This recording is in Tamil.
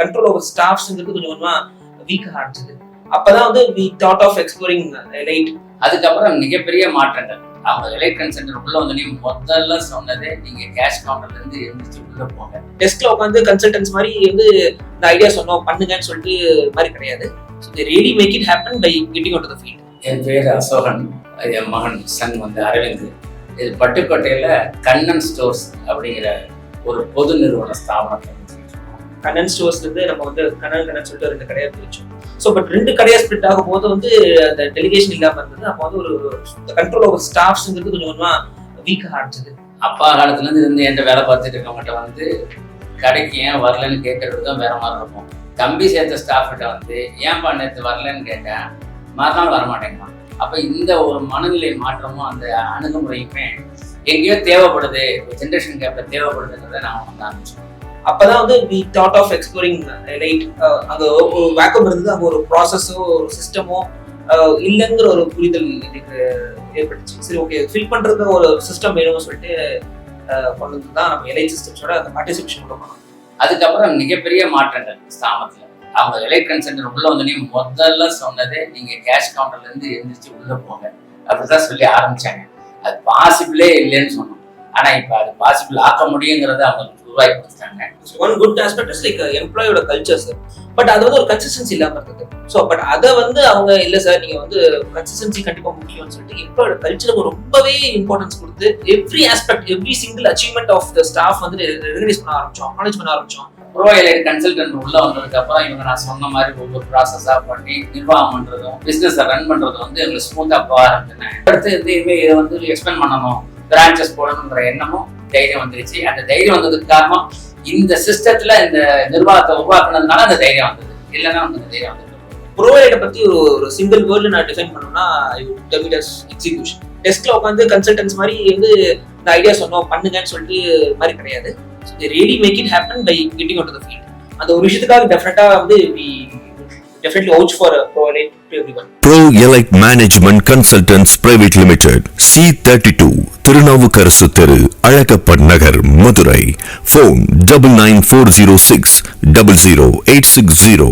கண்ட்ரோல் ஓவர் ஸ்டாஃப்ஸ்ங்கிறது கொஞ்சம் கொஞ்சமா வீக் ஆரம்பிச்சது. அப்பதான் வந்து we thought of exploring light அதுக்கப்புறம் மிகப்பெரிய மாற்றங்கள். அவங்க எலக்ட்ரன் சென்டர் உள்ள வந்து நீங்க முதல்ல சொன்னதே நீங்க கேஷ் கவுண்டர்ல இருந்து எழுந்திரிச்சு உள்ள போங்க. டெஸ்க்ல உட்காந்து கன்சல்டன்ஸ் மாதிரி வந்து இந்த ஐடியா சொன்னோம் பண்ணுங்கன்னு சொல்லிட்டு மாதிரி கிடையாது. So really make it happen by getting out the field என் பேர் அசோகன் என் மகன் சன் வந்து அரவிந்த். இது பட்டுக்கோட்டையில கண்ணன் ஸ்டோர்ஸ் அப்படிங்கிற ஒரு பொது நிறுவன வச்சிருக்கோம். கண்ணன் ஸ்டோர்ஸ்ல இருந்து நம்ம வந்து கண்ணன் கண்ணன் சொல்லிட்டு ரெண்டு கடையா பிரிச்சோம் ஸோ பட் ரெண்டு கடையா ஸ்பிரிட் ஆகும் போது வந்து அந்த டெலிகேஷன் இல்லாம இருந்தது. அப்போ வந்து ஒரு கண்ட்ரோல் ஓவர் ஸ்டாஃப்ஸ்ங்கிறது கொஞ்சம் கொஞ்சமா வீக் ஆரம்பிச்சது. அப்பா காலத்துல இருந்து இருந்து என்கிட்ட வேலை பார்த்துட்டு இருக்கவங்ககிட்ட வந்து கடைக்கு ஏன் வரலன்னு கேட்கறது தான் வேற மாதிரி இருக்கும். தம்பி சேர்த்த ஸ்டாஃப் கிட்ட வந்து ஏன்பா நேற்று வரலன்னு கேட்டேன். மறுநாள் வரமாட்டேங்கம்மா அப்ப இந்த ஒரு மனநிலை மாற்றமும் அந்த அணுகுமுறையுமே எங்கேயோ தேவைப்படுது. ஜென்ரேஷன் கேப்ல தேவைப்படுதுன்றதை நான் வந்து ஆரம்பிச்சேன். அப்பதான் வந்து we thought of exploring light அங்க ஒரு வேக்கம் இருந்தது. அங்க ஒரு ப்ராசஸோ ஒரு சிஸ்டமோ uh, இல்லைங்கிற ஒரு புரிதல் எனக்கு ஏற்பட்டுச்சு. சரி ஓகே ஃபில் பண்றதுக்கு ஒரு சிஸ்டம் வேணும்னு சொல்லிட்டு uh, கொண்டு வந்து தான் நம்ம எலைட் சிஸ்டம்ஸோட அந்த பார்ட்டிசிபேஷன் கொண்டு போனோம் அதுக்கப்புறம் மிகப்பெரிய மாற்றங்கள் ஸ்தாமத்தில் அவங்க எலக்ட்ரன் சென்டர் உள்ள வந்து முதல்ல சொன்னதே நீங்க கேஷ் கவுண்டர்ல இருந்து எழுந்திரிச்சு உள்ள போங்க. அப்படிதான் சொல்லி ஆரம்பிச்சாங்க. அது பாசிபிளே இல்லைன்னு சொன்னோம். ஆனா இப்ப அது பாசிபிள் ஆக்க முடியுங்கிறத அவங்க உருவாக்கி கொடுத்துட்டாங்க. One good aspect is like எம்ப்ளாயோட culture sir but அது வந்து ஒரு கன்சிஸ்டன்சி இல்லாம இருந்தது. ஸோ பட் அதை வந்து அவங்க இல்ல சார் நீங்க வந்து கன்சிஸ்டன்சி கண்டிப்பா முக்கியம்னு சொல்லிட்டு எம்ப்ளாயோட கல்ச்சருக்கு ரொம்பவே இம்பார்ட்டன்ஸ் கொடுத்து every aspect every single achievement of the staff வந்து ரெகனைஸ் பண்ண ஆரம்பிச்சோம் அக்னாலேஜ் பண்ண ஆரம்பிச்சோம். ப்ரோ எலைட் கன்சல்டன்ட் உள்ள வந்ததுக்கு அப்புறம் இவங்க நான் சொன்ன மாதிரி ஒவ்வொரு ப்ராசஸா பண்ணி நிர்வாகம் பண்றதும் பிசினஸ் ரன் பண்றதும் வந்து எங்களுக்கு ஸ்மூத்தா போக ஆரம்பிச்சினேன் அடுத்து இதை வந்து எக்ஸ்பெண்ட் பண்ணணும். பிரான்ச்சஸ் போடணுங்கிற எண்ணமும் தைரியம் வந்துருச்சு. அந்த தைரியம் வந்ததுக்கு காரணம் இந்த சிஸ்டத்துல இந்த நிர்வாகத்தை உருவாக்குனதுனால அந்த தைரியம் வந்தது. இல்லைன்னா வந்து அந்த தைரியம் வந்தது. ப்ரோவைடை பத்தி ஒரு ஒரு சிங்கிள் வேர்ல்டு நான் டிஃபைன் பண்ணணும்னா டெமிடஸ் டெஸ்க்ல உட்காந்து கன்சல்டன்ஸ் மாதிரி வந்து இந்த ஐடியா சொன்னோம் பண்ணுங்கன்னு சொல்லிட்டு மாதிரி கிடையாது. Ready really make it happen by getting out the field அந்த ஒரு விஷயத்துக்காக டெஃபினட்டா வந்து definitely vouch for uh, Pro Elite to everyone. Pro Elite Management Consultants Private Limited, C32, Thirunavukkarasu தெரு Alagappa Nagar Madurai phone double nine four zero six double zero eight six zero